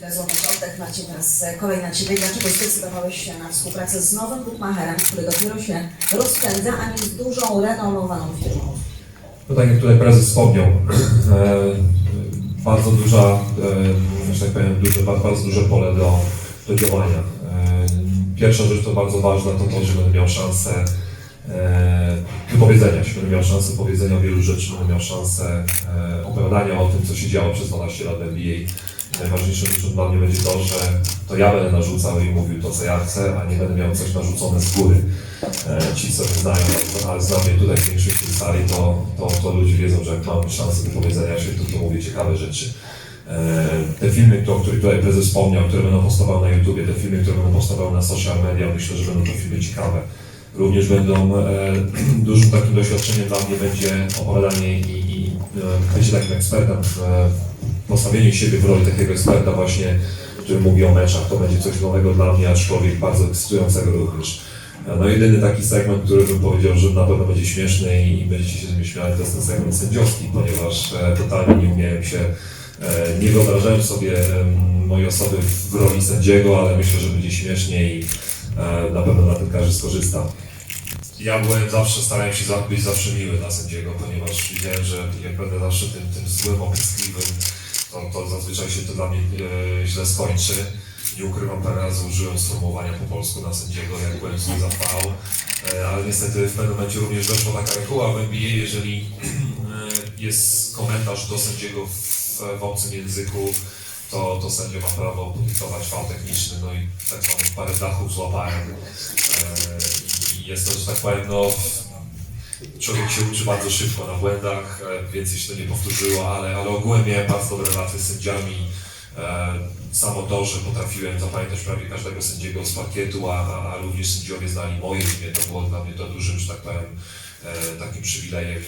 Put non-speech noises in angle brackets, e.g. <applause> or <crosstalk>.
chwilę złapać oddech. Marcin, teraz kolej na Ciebie. Dlaczego zdecydowałeś się na współpracę z nowym bookmacherem, który dopiero się rozpędza, a nie z dużą, renomowaną firmą? No tak jak tutaj prezes wspomniał, e, bardzo duża, e, tak powiem, duże, bardzo duże pole do, do działania. E, pierwsza rzecz to bardzo ważna, to to, że będę miał szansę e, wypowiedzenia się, będę miał szansę powiedzenia wielu rzeczy, będę miał szansę e, opowiadania o tym, co się działo przez 12 lat w NBA. Najważniejszą rzeczą dla mnie będzie to, że to ja będę narzucał i mówił to, co ja chcę, a nie będę miał coś narzucone z góry. E, Ci, co mnie znają, ale znam mnie tutaj większość tej sali, to, to, to ludzie wiedzą, że jak mam szansę wypowiedzenia się, to, to mówię ciekawe rzeczy. E, Te filmy, o których tutaj prezes wspomniał, które będą postawały na YouTubie, te filmy, które będą postawały na social media, myślę, że będą to filmy ciekawe. Również będą e, <clears throat> dużym takim doświadczeniem dla mnie będzie opowiadanie i, i e, bycie takim ekspertem w postawieniu siebie w roli takiego eksperta właśnie, który mówi o meczach. To będzie coś nowego dla mnie, aczkolwiek bardzo ekscytującego również. No jedyny taki segment, który bym powiedział, że na pewno będzie śmieszny i będziecie się z mnie śmiali, to jest ten segment sędziowski, ponieważ e, totalnie nie umiałem się, e, nie wyobrażałem sobie mojej osoby w roli sędziego, ale myślę, że będzie śmiesznie i e, na pewno na tym każdy skorzysta. Ja byłem zawsze, starałem się być zawsze miły dla sędziego, ponieważ widziałem, że jak będę zawsze tym, tym złym, opryskliwym, to, to zazwyczaj się to dla mnie e, źle skończy. Nie ukrywam, parę razy użyłem sformułowania po polsku na sędziego, jak byłem za faul, e, ale niestety w pewnym momencie również doszła taka reguła w NBA, jeżeli e, jest komentarz do sędziego w, w obcym języku, to, to sędzia ma prawo podyktować faul techniczny, no i tak samo parę dachów złapałem. E, i jest to, że tak powiem, no, człowiek się uczy bardzo szybko na błędach, e, więcej się to nie powtórzyło, ale, ale ogółem miałem bardzo dobre relacje z sędziami. E, Samo to, że potrafiłem zapamiętać prawie każdego sędziego z parkietu, a, a, również sędziowie znali moje imię, to było dla mnie to dużym, że tak powiem, e, takim przywilejem